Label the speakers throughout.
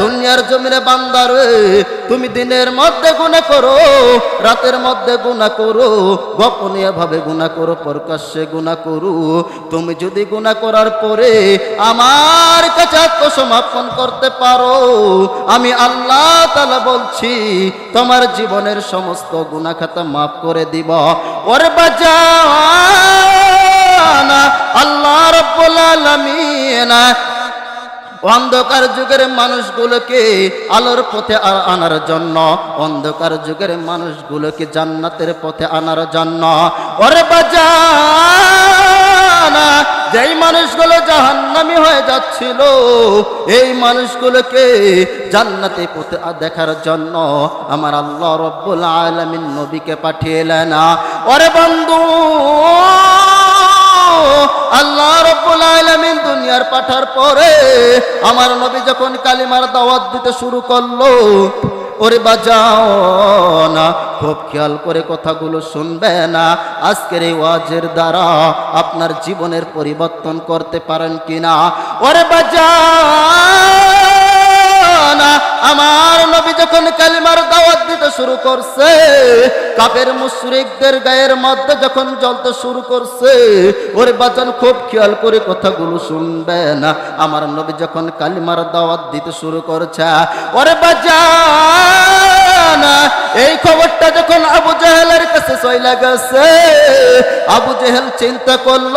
Speaker 1: দুনিয়ার জমিনে বান্দার তুমি দিনের মধ্যে গুণা করো, রাতের মধ্যে গুণা করো গোপনীয় ভাবে গুণা করো, প্রকাশ্যে গুণা করো। তুমি যদি গুণা করার পরে আমার কাছে আত্মসমর্পণ করতে পারো, আমি আল্লাহ তালা বলছি, তোমার জীবনের সমস্ত গুণা খাতা মাফ করে দিব। ওরে বাজা আল্লাহ রব্বুল আলামিন অন্ধকার যুগের মানুষগুলোকে আলোর পথে আনার জন্য, অন্ধকার যুগের মানুষগুলোকে জান্নাতের পথে আনার জন্য। ওরে বাজানা, যেই মানুষগুলো জাহান্নামি হয়ে যাচ্ছিল, এই মানুষগুলোকে জান্নাতে পথে দেখার জন্য আমার আল্লাহ রব্বুল আলামিন নবীকে পাঠিয়েলেন। ওরে বন্ধু, আল্লাহ রব্বুল আলামিন দুনিয়ার পাঠার পরে আমার নবী যখন কালিমার দাওয়াত দিতে শুরু করল, ওরে বাজাও না, খুব খেয়াল করে কথাগুলো শুনবে না। আজকের এই ওয়াজের দ্বারা আপনার জীবনের পরিবর্তন করতে পারেন কিনা? ওরে বাজাও না, আমার নবী যখন কালিমার শুরু করছে। কাপের মুশরিকদের গায়ের মধ্যে যখন জ্বলতে শুরু করছে, ওরে বাজান খুব খেয়াল করে কথাগুলো শুনবে না। আমার নবী যখন কালিমার দাওয়াত দিতে শুরু করছে, ওরে বাজান এই খবরটা যখন আবু জাহেলের কাছে চলে গেছে। আবু জেহেল চিন্তা করল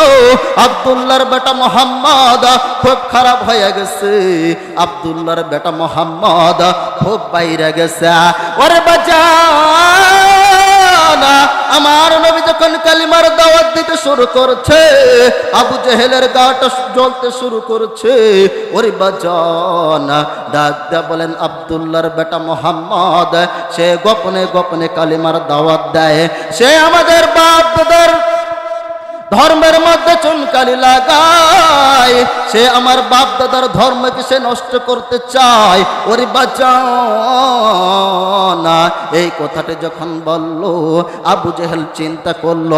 Speaker 1: আবদুল্লার বেটা মোহাম্মদ খুব খারাপ হয়ে গেছে। আবদুল্লার বেটা মোহাম্মদ খুব বাইরে গেছে। ওরে বাজানা! আমার নবী যখন কালিমার দাওয়াত দিতে শুরু করছে, আবু জেহেলের গাটা জ্বলতে শুরু করছে, ওরে বাজান, ডাক দেয়া বলেন আব্দুল্লার বেটা মোহাম্মদ, সে গোপনে গোপনে কালিমার দাওয়াত দেয়। সে আমাদের বাপ দাদার ধর্মের মধ্যে চুনকালি লাগায়। সে আমার বাপ দাদার ধর্মকে সে নষ্ট করতে চায়? ওরে না। এই কথাটা যখন বলল, আবু জেহেল চিন্তা করল,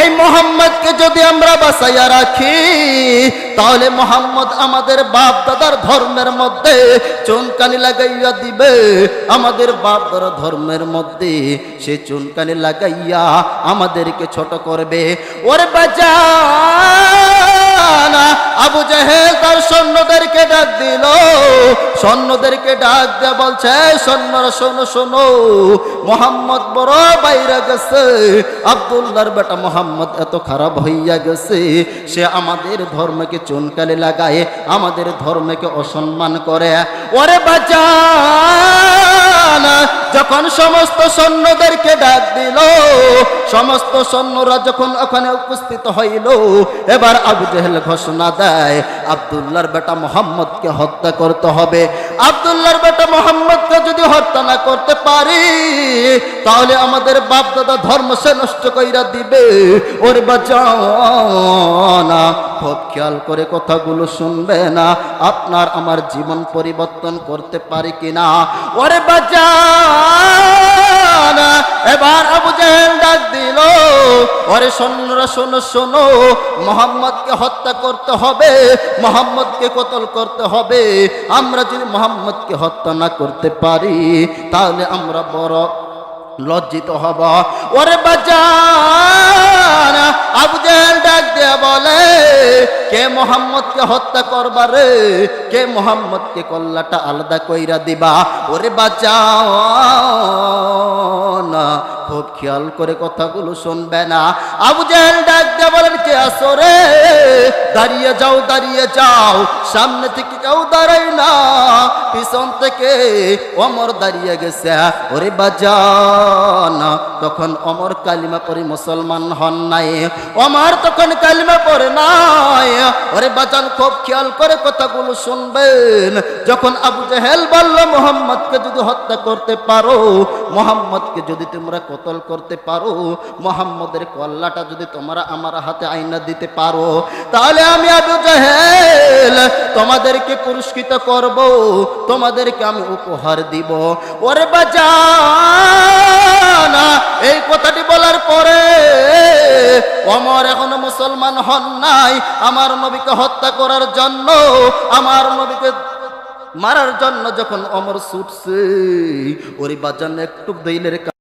Speaker 1: এই মোহাম্মদকে যদি আমরা বাঁচাইয়া রাখি, তাহলে মোহাম্মদ আমাদের বাপ দাদার ধর্মের মধ্যে চুনকানি লাগাইয়া দিবে। আমাদের বাপ দাদার ধর্মের মধ্যে সে চুনকানি লাগাইয়া আমাদেরকে ছোট করবে। ওরে বাজানা আবু জাহেল তার সৈন্যদেরকে ডাক দিল। সৈন্যদেরকে ডাক বলছে, সৈন্যরা, শোনো শোনো। মোহাম্মদ বড় বাইরে গেছে। আব্দুল্লাহর বেটা মোহাম্মদ এত খারাপ হইয়া গেছে। সে আমাদের ধর্মকে চুনকালি লাগায়, আমাদের ধর্মকে অসম্মান করে। ওরে বাজানা যখন সমস্ত সৈন্যদেরকে ডাক দিল, সমস্ত সৈন্যরা যখন ওখানে উপস্থিত হইল, এবার আবু জেহেল ঘোষণা দেয় আবদুল্লার বেটা মোহাম্মদকে হত্যা করতে হবে। আবদুল্লার বেটা মোহাম্মদকে যদি হত্যা না করতে পারি, তাহলে আমাদের বাপ দাদা ধর্ম সে নষ্ট কইরা দিবে। ওর বাঁচাও না খুব খেয়াল করে কথাগুলো শুনবে না। আপনার আমার জীবন পরিবর্তন করতে পারি কিনা? ওরে বাজানা এবার আবু জাহেল ডাক দিল শোনো শোনো, মোহাম্মদকে হত্যা করতে হবে, মোহাম্মদকে কতল করতে হবে। আমরা যদি মোহাম্মদকে হত্যা না করতে পারি, তাহলে আমরা বড় লজ্জিত হব। ওরে বাজানা আবু জেহেল ডাক দিয়ে বলে, কে মোহাম্মদকে হত্যা করবারে কে মোহাম্মদকে কল্লাটা আলাদা কইরা দিবা? ওরে বাঁচাও না, খুব খেয়াল করে কথাগুলো শুনবে না। আবু জেহেল ডাক দিয়ে বলেন, কে আসো রে? দাঁড়িয়ে যাও দাঁড়িয়ে যাও। সামনে থেকে কেউ দাঁড়াই না, পিছন থেকে অমর দাঁড়িয়ে গেছে। ওরে বাজানা, তখন অমর কালিমা পরে মুসলমান হন নাই। অমর তখন কালিমা পরে নাই। ওরে বাজান, খুব খেয়াল করে কথাগুলো শুনবেন। যখন আবু জেহেল বলল, মোহাম্মদকে যদি হত্যা করতে পারো, মোহাম্মদকে যদি তোমরা কতল করতে পারো, মোহাম্মদের কল্লাটা যদি তোমরা আমার হাতে আইনা দিতে পারো, তাহলে আমি আবু জাহেল তোমাদেরকে পুরস্কৃত করব, তোমাদেরকে আমি উপহার দিব। ওরে বাজানা, এই কথাটি বলার পরে অমর এখনও মুসলমান হন নাই। আমার নবীকে হত্যা করার জন্য, আমার নবীকে মারার জন্য যখন অমর ছুটছে, ওরে বাজান, একটু দইলের